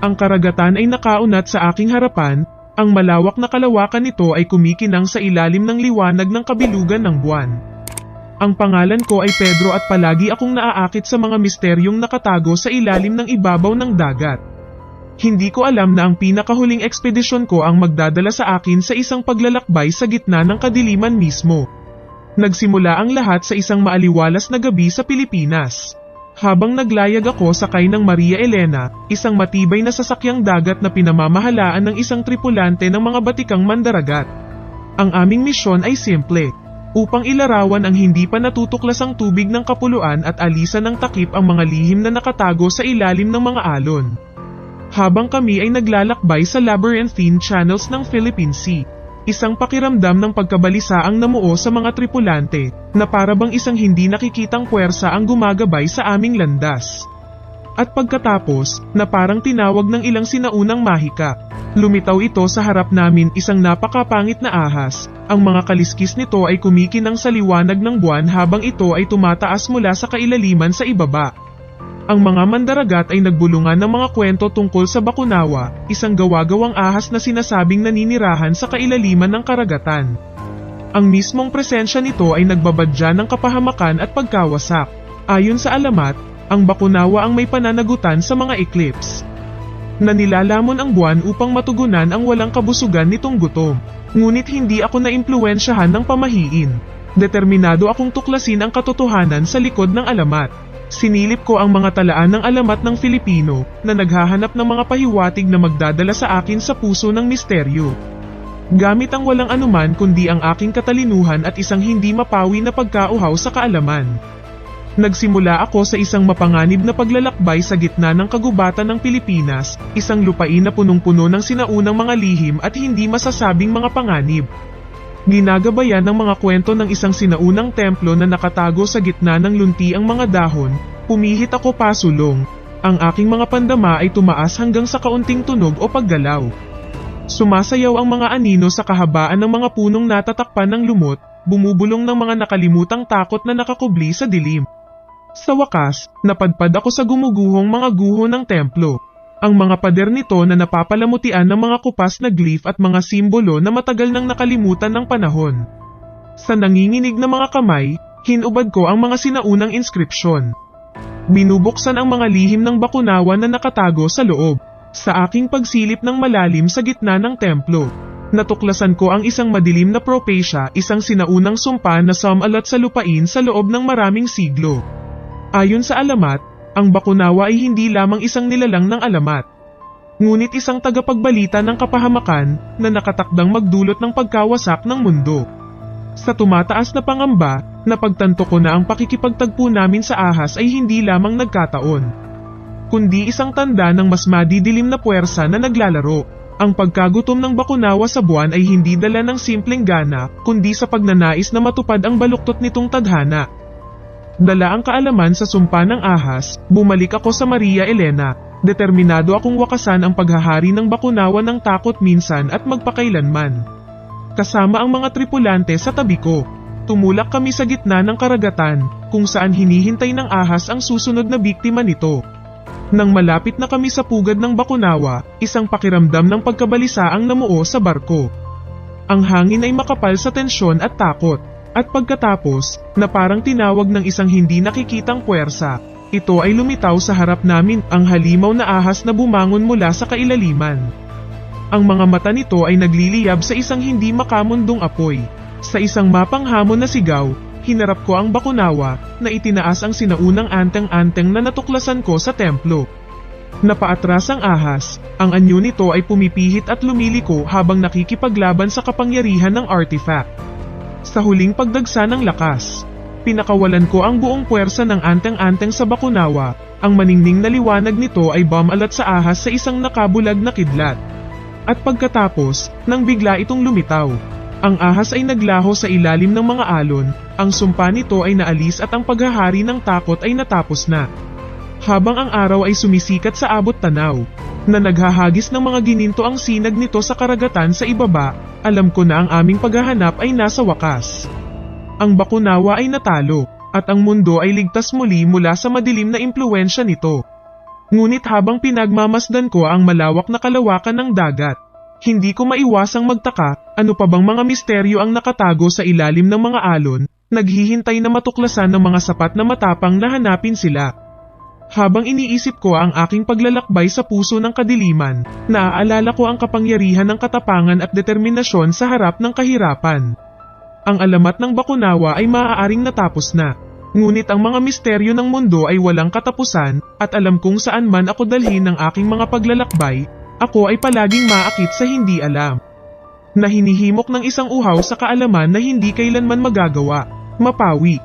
Ang karagatan ay nakaunat sa aking harapan, ang malawak na kalawakan nito ay kumikinang sa ilalim ng liwanag ng kabilugan ng buwan. Ang pangalan ko ay Pedro at palagi akong naaakit sa mga misteryong nakatago sa ilalim ng ibabaw ng dagat. Hindi ko alam na ang pinakahuling ekspedisyon ko ang magdadala sa akin sa isang paglalakbay sa gitna ng kadiliman mismo. Nagsimula ang lahat sa isang maaliwalas na gabi sa Pilipinas. Habang naglayag ako sakay ng Maria Elena, isang matibay na sasakyang dagat na pinamamahalaan ng isang tripulante ng mga batikang mandaragat. Ang aming misyon ay simple, upang ilarawan ang hindi pa natutuklasang tubig ng kapuluan at alisan ng takip ang mga lihim na nakatago sa ilalim ng mga alon. Habang kami ay naglalakbay sa labyrinthine channels ng Philippine Sea, isang pakiramdam ng pagkabalisa ang namuo sa mga tripulante, na parabang isang hindi nakikitang puwersa ang gumagabay sa aming landas. At pagkatapos, na parang tinawag ng ilang sinaunang mahika, lumitaw ito sa harap namin isang napakapangit na ahas, ang mga kaliskis nito ay kumikinang sa liwanag ng buwan habang ito ay tumataas mula sa kailaliman sa ibaba. Ang mga mandaragat ay nagbulungan ng mga kwento tungkol sa Bakunawa, isang gawa-gawang ahas na sinasabing naninirahan sa kailaliman ng karagatan. Ang mismong presensya nito ay nagbabadya ng kapahamakan at pagkawasak. Ayon sa alamat, ang Bakunawa ang may pananagutan sa mga eclipse. Na nilalamon ang buwan upang matugunan ang walang kabusugan nitong gutom. Ngunit hindi ako naimpluwensyahan ng pamahiin. Determinado akong tuklasin ang katotohanan sa likod ng alamat. Sinilip ko ang mga talaan ng alamat ng Filipino na naghahanap ng mga pahiwatig na magdadala sa akin sa puso ng misteryo. Gamit ang walang anuman kundi ang aking katalinuhan at isang hindi mapawi na pagkauhaw sa kaalaman. Nagsimula ako sa isang mapanganib na paglalakbay sa gitna ng kagubatan ng Pilipinas, isang lupain na punong-puno ng sinaunang mga lihim at hindi masasabing mga panganib. Ginagabayan ng mga kwento ng isang sinaunang templo na nakatago sa gitna ng lunti ang mga dahon, pumihit ako pasulong. Ang aking mga pandama ay tumaas hanggang sa kaunting tunog o paggalaw. Sumasayaw ang mga anino sa kahabaan ng mga punong natatakpan ng lumot, bumubulong ng mga nakalimutang takot na nakakubli sa dilim. Sa wakas, napadpad ako sa gumuguhong mga guho ng templo. Ang mga pader nito na napapalamutian ng mga kupas na glyph at mga simbolo na matagal nang nakalimutan ng panahon. Sa nanginginig na mga kamay, hinubad ko ang mga sinaunang inskripsyon. Binubuksan ang mga lihim ng bakunawa na nakatago sa loob. Sa aking pagsilip ng malalim sa gitna ng templo, natuklasan ko ang isang madilim na propesya, isang sinaunang sumpa na sumalat sa lupain sa loob ng maraming siglo. Ayon sa alamat, ang Bakunawa ay hindi lamang isang nilalang ng alamat. Ngunit isang tagapagbalita ng kapahamakan na nakatakdang magdulot ng pagkawasak ng mundo. Sa tumataas na pangamba, napagtanto ko na ang pakikipagtagpo namin sa ahas ay hindi lamang nagkataon. Kundi isang tanda ng mas madidilim na puwersa na naglalaro. Ang pagkagutom ng bakunawa sa buwan ay hindi dala ng simpleng gana, kundi sa pagnanais na matupad ang baluktot nitong tadhana. Dala ang kaalaman sa sumpa ng ahas, bumalik ako sa Maria Elena, determinado akong wakasan ang paghahari ng bakunawa ng takot minsan at magpakailanman. Kasama ang mga tripulante sa tabi ko, tumulak kami sa gitna ng karagatan, kung saan hinihintay ng ahas ang susunod na biktima nito. Nang malapit na kami sa pugad ng bakunawa, isang pakiramdam ng pagkabalisa ang namuo sa barko. Ang hangin ay makapal sa tensyon at takot. At pagkatapos, na parang tinawag ng isang hindi nakikitang puwersa, ito ay lumitaw sa harap namin ang halimaw na ahas na bumangon mula sa kailaliman. Ang mga mata nito ay nagliliyab sa isang hindi makamundong apoy. Sa isang mapanghamon na sigaw, hinarap ko ang bakunawa na itinaas ang sinaunang anteng-anteng na natuklasan ko sa templo. Napaatras ang ahas, ang anyo nito ay pumipihit at lumiliko habang nakikipaglaban sa kapangyarihan ng artifact. Sa huling pagdagsa ng lakas, pinakawalan ko ang buong puwersa ng anteng-anteng sa bakunawa, ang maningning na liwanag nito ay bumalat sa ahas sa isang nakabulag na kidlat. At pagkatapos, nang bigla itong lumitaw, ang ahas ay naglaho sa ilalim ng mga alon, ang sumpa nito ay naalis at ang paghahari ng takot ay natapos na. Habang ang araw ay sumisikat sa abot tanaw, na naghahagis ng mga gininto ang sinag nito sa karagatan sa ibaba, alam ko na ang aming paghahanap ay nasa wakas. Ang bakunawa ay natalo, at ang mundo ay ligtas muli mula sa madilim na impluensya nito. Ngunit habang pinagmamasdan ko ang malawak na kalawakan ng dagat, hindi ko maiwasang magtaka, ano pa bang mga misteryo ang nakatago sa ilalim ng mga alon, naghihintay na matuklasan ng mga sapat na matapang na hanapin sila. Habang iniisip ko ang aking paglalakbay sa puso ng kadiliman, naaalala ko ang kapangyarihan ng katapangan at determinasyon sa harap ng kahirapan. Ang alamat ng Bakunawa ay maaaring natapos na. Ngunit ang mga misteryo ng mundo ay walang katapusan, at alam kung saan man ako dalhin ng aking mga paglalakbay, ako ay palaging maakit sa hindi alam. Na hinihimok ng isang uhaw sa kaalaman na hindi kailanman magagawa, mapawi,